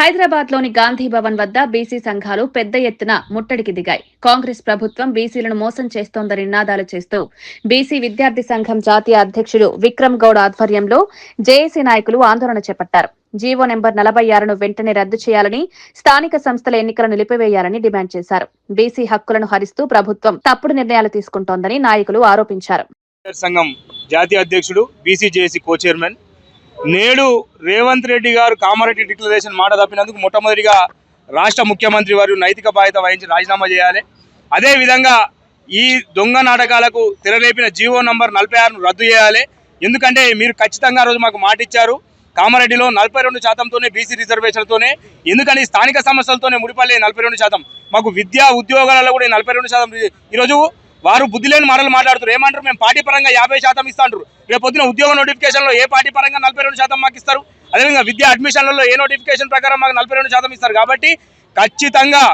హైదరాబాద్లోని గాంధీ భవన్ వద్ద బీసీ సంఘాలు పెద్ద ఎత్తున ముట్టడికి దిగాయి. కాంగ్రెస్ ప్రభుత్వం బీసీలను మోసం చేస్తోందని నినాదాలు చేస్తూ బీసీ విద్యార్థి సంఘం జాతీయ అధ్యక్షుడు విక్రమ్ గౌడ్ ఆధ్వర్యంలో జేఏసీ నాయకులు ఆందోళన చేపట్టారు. జీవో నెంబర్ నలభై ఆరును వెంటనే రద్దు చేయాలని స్థానిక సంస్థల ఎన్నికలను నిలిపివేయాలని డిమాండ్ చేశారు. బీసీ హక్కులను హరిస్తూ ప్రభుత్వం తప్పుడు నిర్ణయాలు తీసుకుంటోందని నాయకులు ఆరోపించారు. సంఘం జాతీయ అధ్యక్షుడు బీసీజేఏసీ కో చైర్మన్ నేడు రేవంత్ రెడ్డి గారు కామారెడ్డి డిక్లరేషన్ మాట తప్పినందుకు మొట్టమొదటిగా రాష్ట్ర ముఖ్యమంత్రి వారు నైతిక బాధ్యత వహించి రాజీనామా చేయాలి. అదేవిధంగా ఈ దొంగ నాటకాలకు తెరలేపిన జీవో నంబర్ నలభై ఆరును రద్దు చేయాలి. ఎందుకంటే మీరు ఖచ్చితంగా రోజు మాకు మాట ఇచ్చారు. కామారెడ్డిలో నలభై రెండు శాతంతోనే బీసీ రిజర్వేషన్తోనే ఎందుకని స్థానిక సమస్యలతోనే ముడిపల్లి నలభై రెండు శాతం. మాకు విద్యా ఉద్యోగాలలో కూడా నలభై రెండు శాతం ఈరోజు వారు బుద్ధి లేని మాటలు మాట్లాడుతారు ఏమంటారు? మేము పార్టీ పరంగా యాభై శాతం ఇస్తాంటారు రేపు పొద్దున ఉద్యోగ నోటిఫికేషన్లో ఏ పార్టీ పరంగా నలభై రెండు శాతం మాకు ఇస్తారు? అదేవిధంగా విద్యా అడ్మిషన్లలో ఏ నోటిఫికేషన్ ప్రకారం మాకు నలభై రెండు శాతం ఇస్తారు? కాబట్టి ఖచ్చితంగా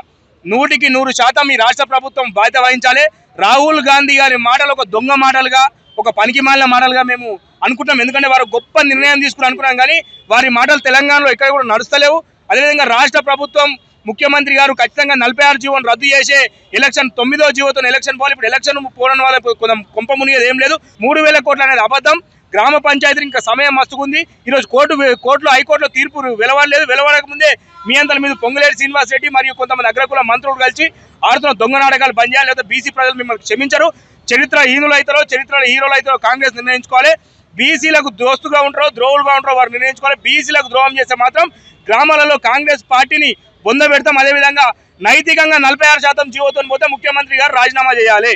నూటికి నూరు శాతం ఈ రాష్ట్ర ప్రభుత్వం బాధ్యత వహించాలి. రాహుల్ గాంధీ గారి మాటలు ఒక దొంగ మాటలుగా ఒక పనికి మాలిన మాటలుగా మేము అనుకుంటాం ఎందుకంటే వారు గొప్ప నిర్ణయం తీసుకుని అనుకున్నాం కానీ వారి మాటలు తెలంగాణలో ఎక్కడ కూడా నడుస్తలేవు. అదేవిధంగా రాష్ట్ర ప్రభుత్వం ముఖ్యమంత్రి గారు ఖచ్చితంగా నలభై ఆరు జీవోను రద్దు చేసే ఎలక్షన్ తొమ్మిదో జీవోతో ఎలక్షన్ పోవాలి. ఇప్పుడు ఎలక్షన్ పోవడం వల్ల కొంచెం కొంప మునిగేది ఏం లేదు. మూడు వేల కోట్లు అనేది అబద్ధం. గ్రామ పంచాయతీలు ఇంకా సమయం మస్తుకుంది ఈరోజు కోర్టు కోర్టులో హైకోర్టులో తీర్పు వెలవడలేదు. వెలవడక ముందే మీ అంతల మీద పొంగులేరు శ్రీనివాస్ రెడ్డి మరియు కొంతమంది అగ్రకుల మంత్రులు కలిసి ఆడుతున్న దొంగ నాటకాలు బంద్ చేయాలి. లేదా బీసీ ప్రజలు మిమ్మల్ని క్షమించరు. చరిత్ర హీనులు అవుతారో చరిత్రలో హీరోలు అవుతారో కాంగ్రెస్ నిర్ణయించుకోవాలి. బీసీలకు దోస్తుగా ఉంటారో ద్రోవులుగా ఉంటారో వారు నిర్ణయించుకోవాలి. బీసీలకు ద్రోహం చేస్తే మాత్రం గ్రామాలలో కాంగ్రెస్ పార్టీని బొంద పెడతాం. అదేవిధంగా నైతికంగా నలభై ఆరు శాతం జీవోతో పోతే ముఖ్యమంత్రి గారు రాజీనామా చేయాలి.